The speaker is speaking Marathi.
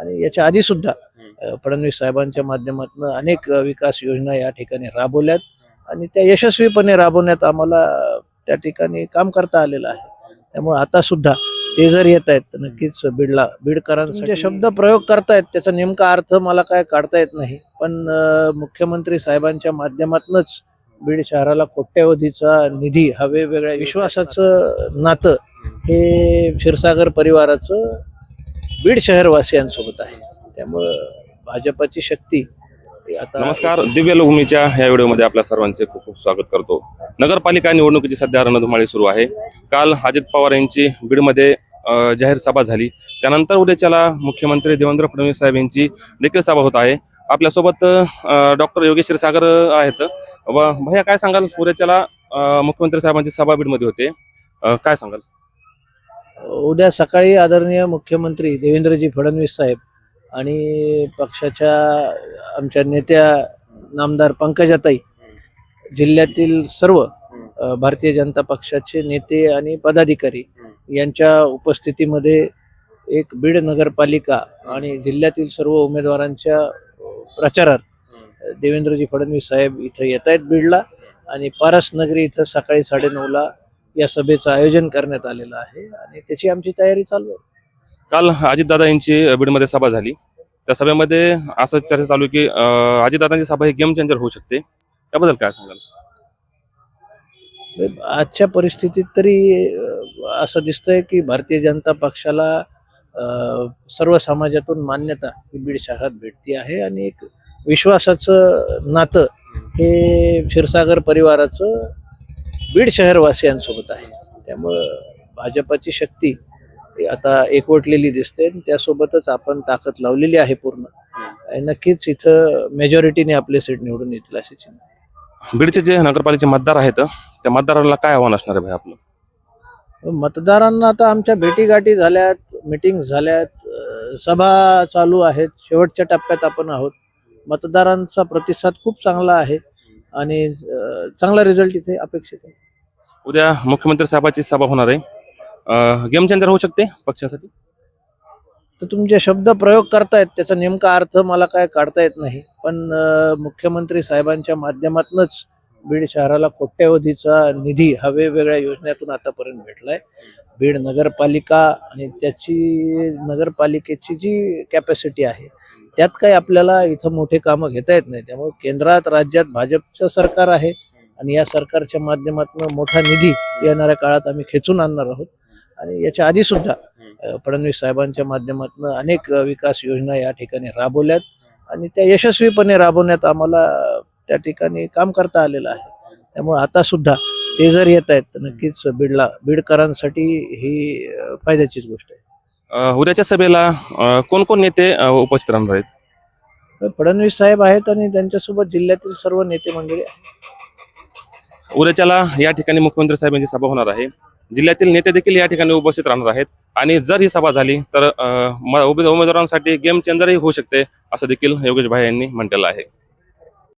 आणि याच्या आधी सुद्धा फडणवीस साहेबांच्या माध्यमातून अनेक विकास योजना या ठिकाणी राबवल्यात आणि त्या यशस्वीपणे राबवण्यात आम्हाला त्या ठिकाणी काम करता आलेलं आहे. त्यामुळे आता सुद्धा ते जर येत आहेत तर नक्कीच बीडला बीडकरांचे शब्द प्रयोग करतायत त्याचा नेमका अर्थ मला काय काढता येत नाही. पण मुख्यमंत्री साहेबांच्या माध्यमातूनच बीड शहराला कोट्यवधीचा निधी हा वेगवेगळ्या विश्वासाचं नातं हे क्षीरसागर परिवाराचं बीड शहरवासियांसोबत आहे. त्यामुळं भाजपाची शक्ती आता नमस्कार दिव्य लोकभूमीच्या या व्हिडिओमध्ये आपल्या सर्वांचे खूप खूप स्वागत करतो. नगरपालिका निवडणुकीची सध्या रणधुमाळी सुरू आहे. काल अजित पवार यांची बीडमध्ये जाहीर सभा झाली. त्यानंतर उद्याच्याला मुख्यमंत्री देवेंद्र फडणवीस साहेब यांची देखील सभा होत आहे. आपल्यासोबत डॉक्टर योगेश्वर सागर आहेत. व भैया काय सांगाल? उद्याच्याला मुख्यमंत्री साहेबांची सभा बीडमध्ये होते. काय सांगाल? उद्या सकाळी आदरणीय मुख्यमंत्री देवेंद्रजी फडणवीस साहेब आणि पक्षाच्या आमच्या नेत्या नामदार पंकजाताई जिल्ह्यातील सर्व भारतीय जनता पक्षाचे नेते आणि पदाधिकारी यांच्या उपस्थितीमध्ये एक बीड नगरपालिका आणि जिल्ह्यातील सर्व उमेदवारांच्या प्रचारात प्रचारार्थ देवेंद्रजी फडणवीस साहेब इथं येत आहेत बीडला आणि पारसनगरी इथं सकाळी साडेनऊला या सभेचं आयोजन करण्यात आलेलं आहे आणि त्याची आमची तयारी चालू आहे. काल अजितदादा यांची बीडमध्ये सभा झाली. त्या सभेमध्ये असं चर्चा चालू की अजितदादांची सभा ही गेम चेंजर होऊ शकते. त्याबद्दल काय सांगाल? आजच्या परिस्थितीत तरी असं दिसतंय की भारतीय जनता पक्षाला सर्व समाजातून मान्यता ही बीड शहरात भेटती आहे आणि एक विश्वासाचं नातं हे क्षीरसागर परिवाराचं बीड शहरवासियांसोबत आहे. त्यामुळं भाजपाची शक्ती आता एकवटलेली दिसते. आणि त्यासोबतच आपण ताकद लावलेली आहे पूर्ण. आणि नक्कीच इथं मेजॉरिटीने आपले सीट निवडून येतील अशी चिंता आहे. बीडचे जे नगरपालिकेचे मतदार आहेत त्या मतदाराला काय आव्हान असणार आहे भाई आपलं? मतदारांना आता आमच्या भेटीगाठी झाल्यात मिटिंग झाल्यात सभा चालू आहेत. शेवटच्या टप्प्यात आपण आहोत. मतदारांचा प्रतिसाद खूप चांगला आहे. आणि चांगला रिझल्ट इथे अपेक्षित आहे. उद्या मुख्यमंत्री साहेबाची सभा होणार आहे. गेम चेंजर होऊ शकते पक्षासाठी? तर तुमचे शब्द प्रयोग करतायत त्याचा नेमका अर्थ मला काय काढता येत नाही. पण मुख्यमंत्री साहेबांच्या माध्यमातूनच बीड शहराला कोट्यवधीचा निधी हा वेगवेगळ्या योजनेतून आतापर्यंत भेटलाय. बीड नगरपालिका आणि त्याची नगरपालिकेची जी कॅपॅसिटी आहे त्यात काही आपल्याला इथं मोठे कामं घेता येत नाही. त्यामुळे केंद्रात राज्यात भाजपचं सरकार आहे आणि या सरकारच्या माध्यमातून मोठा निधी येणाऱ्या काळात आम्ही खेचून आणणार आहोत. आणि याच्या आधी सुद्धा फडणवीस साहेबांच्या माध्यमातून अनेक विकास योजना या ठिकाणी राबवल्यात आणि त्या यशस्वीपणे राबवण्यात आम्हाला त्या ठिकाणी काम करता आलेलं आहे. त्यामुळे आता सुद्धा ते जर येत आहेत तर नक्कीच बीडला बीडकरांसाठी ही फायद्याचीच गोष्ट आहे. उद्याच्या सभेला कोण कोण नेते उपस्थित राहणार आहेत? फडणवीस साहेब आहेत आणि त्यांच्यासोबत जिल्ह्यातील सर्व नेते मंडळी आहेत. उद्याच्याला या ठिकाणी मुख्यमंत्री साहेबांची सभा होणार आहे. जिल्ह्यातील नेते देखील या ठिकाणी उपस्थित राहणार आहेत. आणि जर ही सभा झाली तर अ, म- उमेद- उमेदवारांसाठी गेम चेंजरही होऊ शकते असं देखील योगेश भाई यांनी म्हटलेलं आहे.